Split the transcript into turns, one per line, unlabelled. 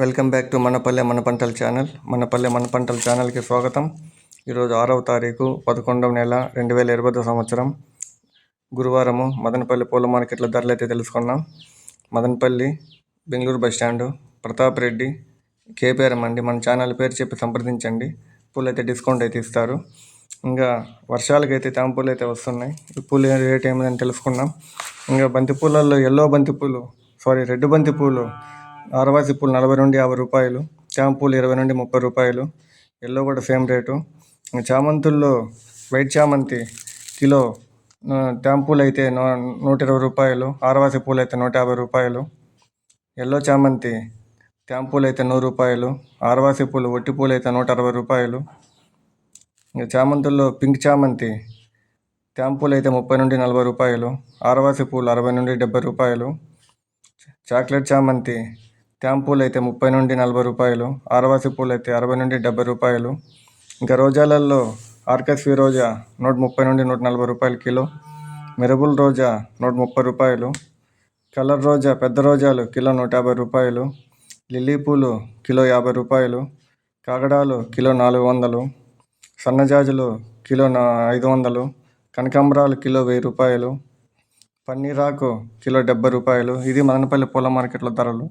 Welcome back to మనపల్లె మన పంటల channel. మనపల్లె మన పంటల ఛానల్కి స్వాగతం. ఈరోజు ఆరవ తారీఖు పదకొండవ నెల రెండు వేల ఇరవై సంవత్సరం. గురువారము మదనపల్లి పూల మార్కెట్ల ధరలు అయితే తెలుసుకున్నాం. మదనపల్లి బెంగళూరు బస్ స్టాండు ప్రతాప్ రెడ్డి కేపీఆర్ అండి. మన ఛానల్ పేరు చెప్పి సంప్రదించండి. పూలు అయితే డిస్కౌంట్ అయితే ఇస్తారు. ఇంకా వర్షాలకైతే తాంపూలు అయితే వస్తున్నాయి. ఈ పూలు రేట్ ఏమైందని తెలుసుకున్నాం. ఇంకా బంతిపూలలో ఎల్లో బంతి పూలు సారీ రెడ్ బంతి పూలు ఆరవాసి పూలు నలభై నుండి యాభై రూపాయలు చామ పూలు ఇరవై నుండి ముప్పై రూపాయలు ఎల్లో కూడా సేమ్ రేటు. చామంతుల్లో వైట్ చామంతి కిలో ఆ, అయితే నూ- నూట ఇరవై రూపాయలు ఆరవాసి పూలు అయితే నూట యాభై రూపాయలు ఎల్లో చామంతి చామ అయితే నూరు రూపాయలు ఆరవాసి పూలు ఒట్టి పూలు అయితే నూట అరవై రూపాయలు. ఇంకా చామంతుల్లో పింక్ చామంతి చామ అయితే ముప్పై నుండి నలభై రూపాయలు ఆరవాసి పూలు అరవై నుండి డెబ్బై రూపాయలు చాక్లెట్ చామంతి ట్యాం పూలు అయితే ముప్పై నుండి నలభై రూపాయలు ఆరవాసి పూలు అయితే అరవై నుండి డెబ్బై రూపాయలు. ఇంకా రోజాలలో ఆర్కెస్వి రోజా నూట ముప్పై నుండి నూట నలభై రూపాయలు కిలో మెరబుల్ రోజా నూట ముప్పై రూపాయలు కలర్ రోజా పెద్ద రోజాలు కిలో నూట యాభై రూపాయలు లిల్లీ పూలు కిలో యాభై రూపాయలు కాగడాలు కిలో నాలుగు వందలు సన్నజాజులు కిలో నా ఐదు వందలు కనకాంబరాలు కిలో వెయ్యి రూపాయలు పన్నీరాకు కిలో డెబ్బై రూపాయలు. ఇది మదనపల్లి పూల మార్కెట్లో ధరలు.